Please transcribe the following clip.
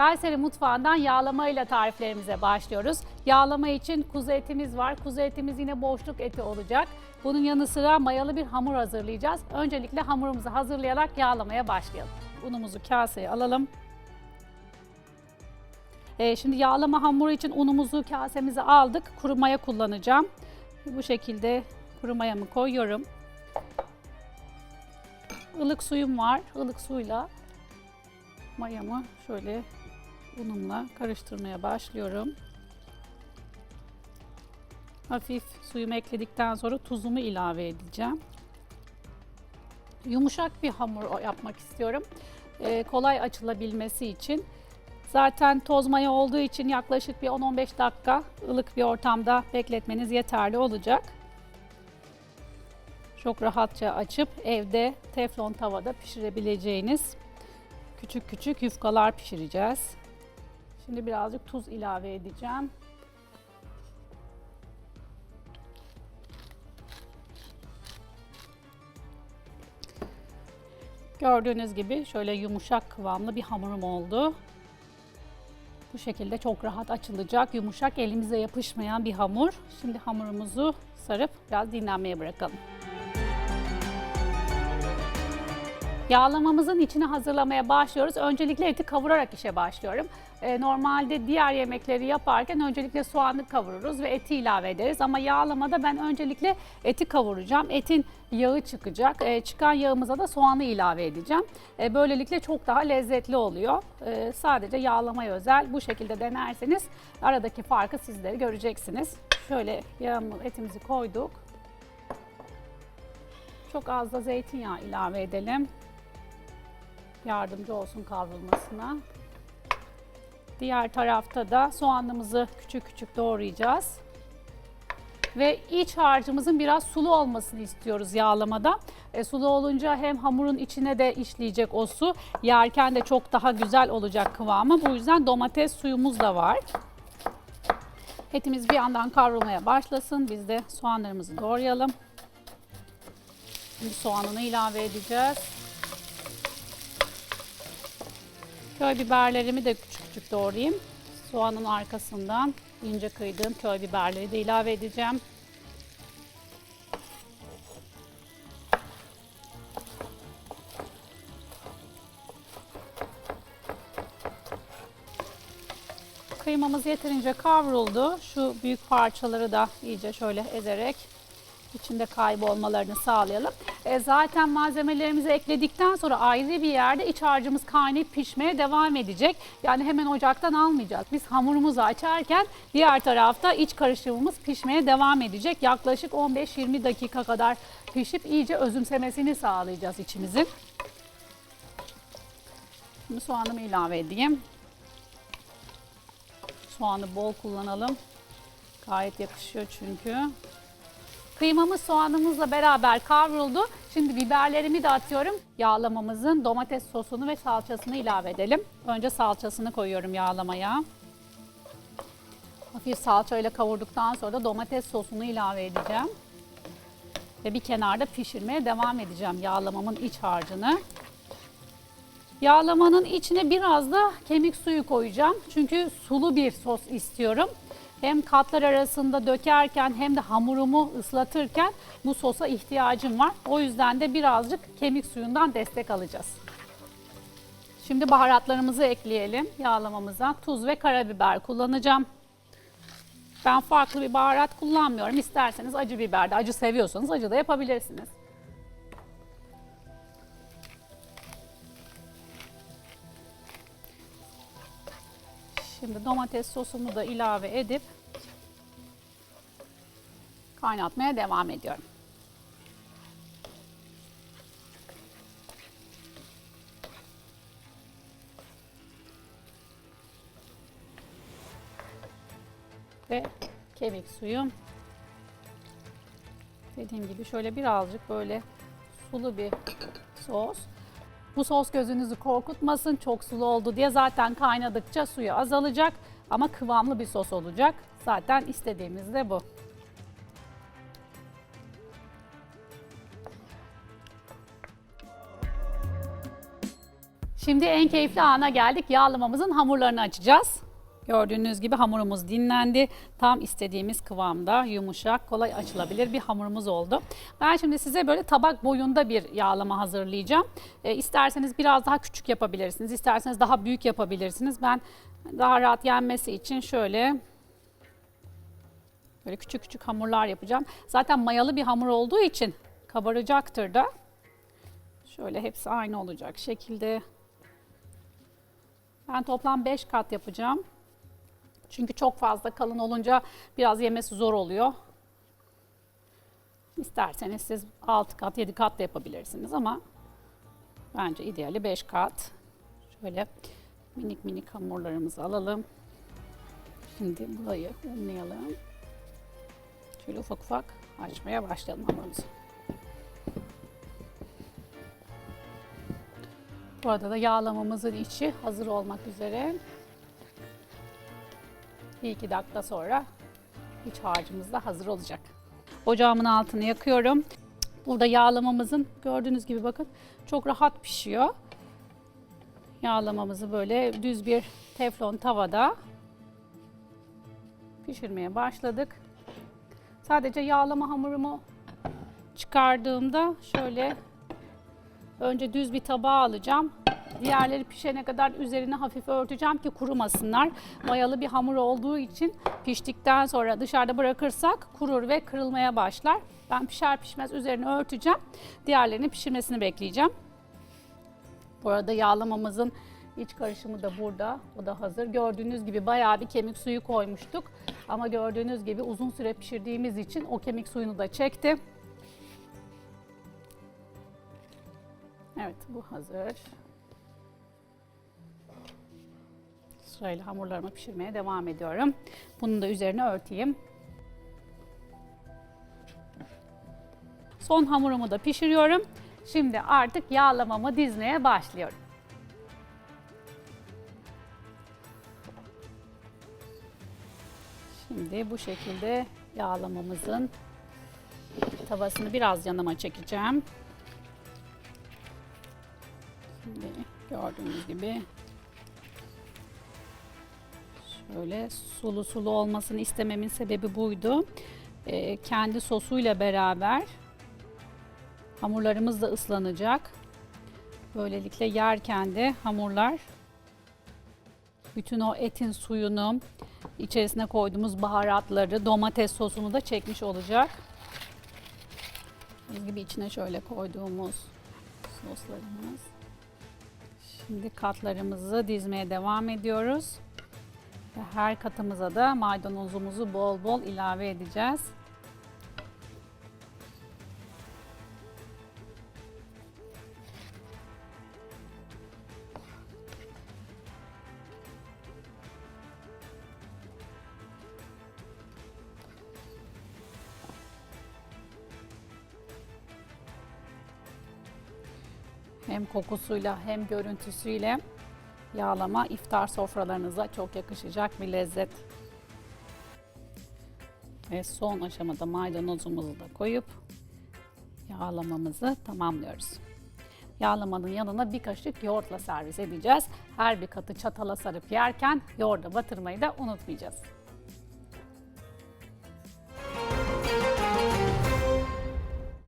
Kayseri mutfağından yağlama ile tariflerimize başlıyoruz. Yağlama için kuzu etimiz var. Kuzu etimiz yine boşluk eti olacak. Bunun yanı sıra mayalı bir hamur hazırlayacağız. Öncelikle hamurumuzu hazırlayarak yağlamaya başlayalım. Unumuzu kaseye alalım. Ee, şimdi yağlama hamuru için unumuzu kasemize aldık. Kuru maya kullanacağım. Bu şekilde kuru mayamı koyuyorum. Ilık suyum var. Ilık suyla mayamı şöyle unumla karıştırmaya başlıyorum. Hafif suyumu ekledikten sonra tuzumu ilave edeceğim. Yumuşak bir hamur yapmak istiyorum. Ee, kolay açılabilmesi için. Zaten toz maya olduğu için yaklaşık bir 10-15 dakika ılık bir ortamda bekletmeniz yeterli olacak. Çok rahatça açıp evde teflon tavada pişirebileceğiniz küçük küçük yufkalar pişireceğiz. Şimdi birazcık tuz ilave edeceğim. Gördüğünüz gibi şöyle yumuşak kıvamlı bir hamurum oldu. Bu şekilde çok rahat açılacak, yumuşak, elimize yapışmayan bir hamur. Şimdi hamurumuzu sarıp biraz dinlenmeye bırakalım. Yağlamamızın içini hazırlamaya başlıyoruz. Öncelikle eti kavurarak işe başlıyorum. Ee, normalde diğer yemekleri yaparken öncelikle soğanı kavururuz ve eti ilave ederiz. Ama yağlamada ben öncelikle eti kavuracağım. Etin yağı çıkacak. Ee, çıkan yağımıza da soğanı ilave edeceğim. Ee, böylelikle çok daha lezzetli oluyor. Sadece yağlamaya özel bu şekilde denerseniz aradaki farkı sizleri göreceksiniz. Şöyle yağımı, etimizi koyduk. Çok az da zeytinyağı ilave edelim yardımcı olsun kavrulmasına. Diğer tarafta da soğanımızı küçük küçük doğrayacağız. Ve iç harcımızın biraz sulu olmasını istiyoruz yağlamada. E, sulu olunca hem hamurun içine de işleyecek o su, yerken de çok daha güzel olacak kıvamı. Bu yüzden domates suyumuz da var. Etimiz bir yandan kavrulmaya başlasın. Biz de soğanlarımızı doğrayalım. Şimdi soğanını ilave edeceğiz. Köy biberlerimi de küçük küçük doğrayayım. Soğanın arkasından ince kıydığım köy biberleri de ilave edeceğim. Kıymamız yeterince kavruldu. Şu büyük parçaları da iyice şöyle ezerek içinde kaybolmalarını sağlayalım. E, zaten malzemelerimizi ekledikten sonra ayrı bir yerde iç harcımız kaynayıp pişmeye devam edecek. Yani hemen ocaktan almayacağız. Biz hamurumuzu açarken diğer tarafta iç karışımımız pişmeye devam edecek. Yaklaşık 15-20 dakika kadar pişip iyice özümsemesini sağlayacağız içimizin. Şimdi soğanımı ilave edeyim. Soğanı bol kullanalım. Gayet yakışıyor çünkü. Kıymamız soğanımızla beraber kavruldu. Şimdi biberlerimi de atıyorum. Yağlamamızın domates sosunu ve salçasını ilave edelim. Önce salçasını koyuyorum yağlamaya. Hafif salçayla kavurduktan sonra da domates sosunu ilave edeceğim. Ve bir kenarda pişirmeye devam edeceğim yağlamamın iç harcını. Yağlamanın içine biraz da kemik suyu koyacağım. Çünkü sulu bir sos istiyorum hem katlar arasında dökerken hem de hamurumu ıslatırken bu sosa ihtiyacım var. O yüzden de birazcık kemik suyundan destek alacağız. Şimdi baharatlarımızı ekleyelim yağlamamıza. Tuz ve karabiber kullanacağım. Ben farklı bir baharat kullanmıyorum. İsterseniz acı biber de acı seviyorsanız acı da yapabilirsiniz. Şimdi domates sosumu da ilave edip kaynatmaya devam ediyorum. Ve kemik suyum. Dediğim gibi şöyle birazcık böyle sulu bir sos. Bu sos gözünüzü korkutmasın çok sulu oldu diye zaten kaynadıkça suyu azalacak ama kıvamlı bir sos olacak. Zaten istediğimiz de bu. Şimdi en keyifli ana geldik. Yağlamamızın hamurlarını açacağız. Gördüğünüz gibi hamurumuz dinlendi. Tam istediğimiz kıvamda yumuşak, kolay açılabilir bir hamurumuz oldu. Ben şimdi size böyle tabak boyunda bir yağlama hazırlayacağım. E, isterseniz biraz daha küçük yapabilirsiniz. isterseniz daha büyük yapabilirsiniz. Ben daha rahat yenmesi için şöyle böyle küçük küçük hamurlar yapacağım. Zaten mayalı bir hamur olduğu için kabaracaktır da. Şöyle hepsi aynı olacak şekilde. Ben toplam 5 kat yapacağım. Çünkü çok fazla kalın olunca biraz yemesi zor oluyor. İsterseniz siz 6 kat, 7 kat da yapabilirsiniz ama bence ideali 5 kat. Şöyle minik minik hamurlarımızı alalım. Şimdi burayı unlayalım. Şöyle ufak ufak açmaya başlayalım hamurumuzu. Bu arada da yağlamamızın içi hazır olmak üzere. 1-2 dakika sonra iç harcımız da hazır olacak. Ocağımın altını yakıyorum. Burada yağlamamızın gördüğünüz gibi bakın çok rahat pişiyor. Yağlamamızı böyle düz bir teflon tavada pişirmeye başladık. Sadece yağlama hamurumu çıkardığımda şöyle önce düz bir tabağa alacağım. Diğerleri pişene kadar üzerine hafif örteceğim ki kurumasınlar. Mayalı bir hamur olduğu için piştikten sonra dışarıda bırakırsak kurur ve kırılmaya başlar. Ben pişer pişmez üzerine örteceğim. Diğerlerinin pişirmesini bekleyeceğim. Bu arada yağlamamızın iç karışımı da burada. O da hazır. Gördüğünüz gibi bayağı bir kemik suyu koymuştuk. Ama gördüğünüz gibi uzun süre pişirdiğimiz için o kemik suyunu da çekti. Evet bu hazır. Sırayla hamurlarımı pişirmeye devam ediyorum. Bunu da üzerine örteyim. Son hamurumu da pişiriyorum. Şimdi artık yağlamamı dizmeye başlıyorum. Şimdi bu şekilde yağlamamızın tavasını biraz yanıma çekeceğim. Şimdi gördüğünüz gibi şöyle sulu sulu olmasını istememin sebebi buydu. Ee, kendi sosuyla beraber hamurlarımız da ıslanacak. Böylelikle yerken de hamurlar bütün o etin suyunu, içerisine koyduğumuz baharatları, domates sosunu da çekmiş olacak. Biz gibi içine şöyle koyduğumuz soslarımız. Şimdi katlarımızı dizmeye devam ediyoruz. Ve her katımıza da maydanozumuzu bol bol ilave edeceğiz. Hem kokusuyla hem görüntüsüyle yağlama iftar sofralarınıza çok yakışacak bir lezzet. Ve son aşamada maydanozumuzu da koyup yağlamamızı tamamlıyoruz. Yağlamanın yanına bir kaşık yoğurtla servis edeceğiz. Her bir katı çatala sarıp yerken yoğurda batırmayı da unutmayacağız.